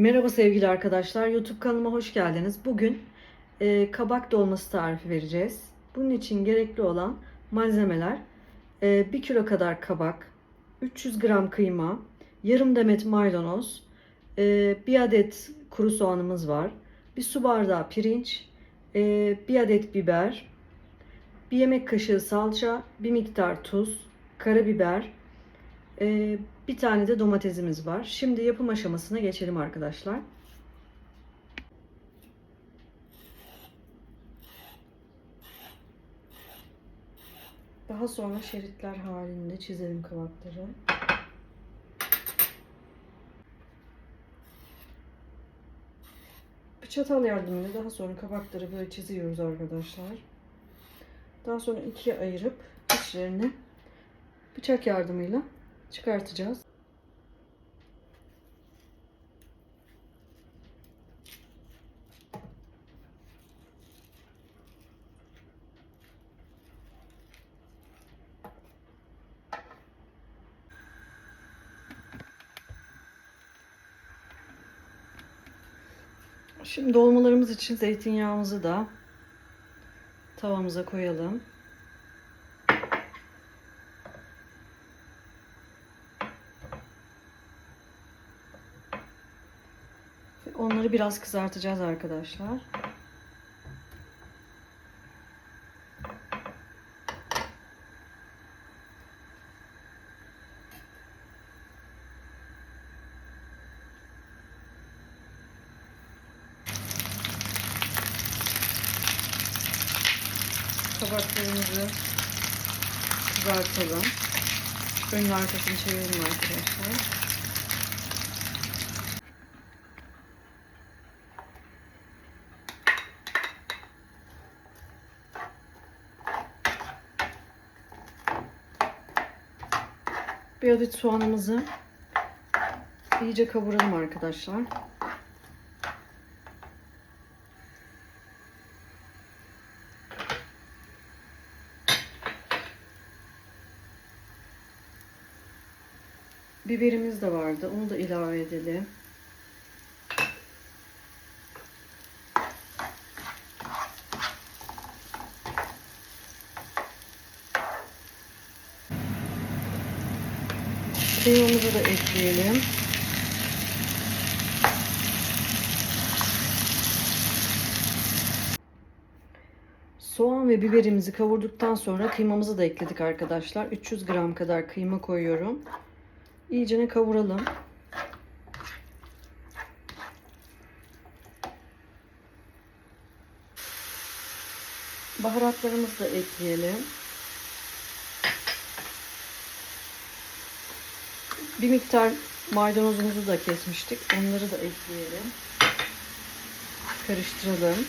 Merhaba sevgili arkadaşlar. YouTube kanalıma hoş geldiniz. Bugün e, kabak dolması tarifi vereceğiz. Bunun için gerekli olan malzemeler 1 kilo kadar kabak, 300 gram kıyma, yarım demet maydanoz, e, bir adet kuru soğanımız var, bir su bardağı pirinç, e, bir adet biber, bir yemek kaşığı salça, bir miktar tuz, karabiber, ee, bir tane de domatesimiz var. Şimdi yapım aşamasına geçelim arkadaşlar. Daha sonra şeritler halinde çizelim kabakları. Bir çatal yardımıyla daha sonra kabakları böyle çiziyoruz arkadaşlar. Daha sonra ikiye ayırıp içlerini bıçak yardımıyla çıkartacağız. Şimdi dolmalarımız için zeytinyağımızı da tavamıza koyalım. Biraz kızartacağız arkadaşlar. Kabaklarımızı kızartalım. Önün arkasını çevirelim arkadaşlar. Bir adet soğanımızı iyice kavuralım arkadaşlar. Biberimiz de vardı. Onu da ilave edelim. Kıymamızı da ekleyelim. Soğan ve biberimizi kavurduktan sonra kıymamızı da ekledik arkadaşlar. 300 gram kadar kıyma koyuyorum. İyicene kavuralım. Baharatlarımızı da ekleyelim. Bir miktar maydanozumuzu da kesmiştik. Onları da ekleyelim. Karıştıralım.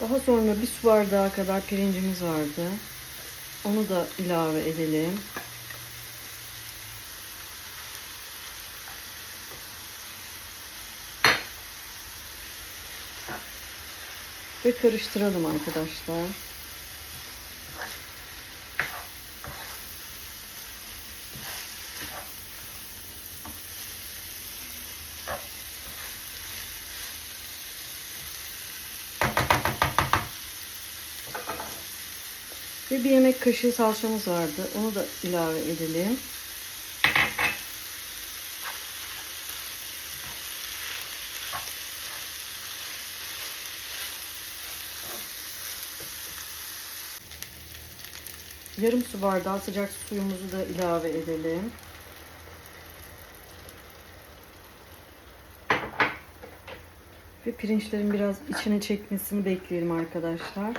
Daha sonra bir su bardağı kadar pirincimiz vardı. Onu da ilave edelim. Ve karıştıralım arkadaşlar. Ve bir yemek kaşığı salçamız vardı. Onu da ilave edelim. Yarım su bardağı sıcak suyumuzu da ilave edelim. Ve pirinçlerin biraz içine çekmesini bekleyelim arkadaşlar.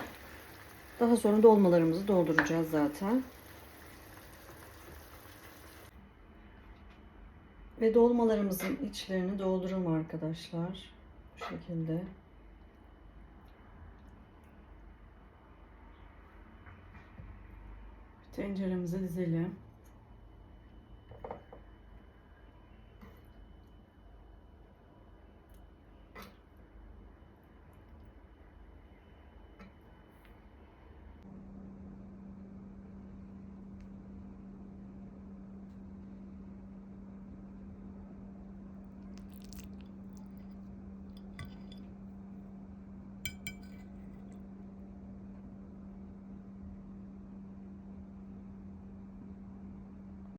Daha sonra dolmalarımızı dolduracağız zaten. Ve dolmalarımızın içlerini dolduralım arkadaşlar. Bu şekilde. Tenceremize dizelim.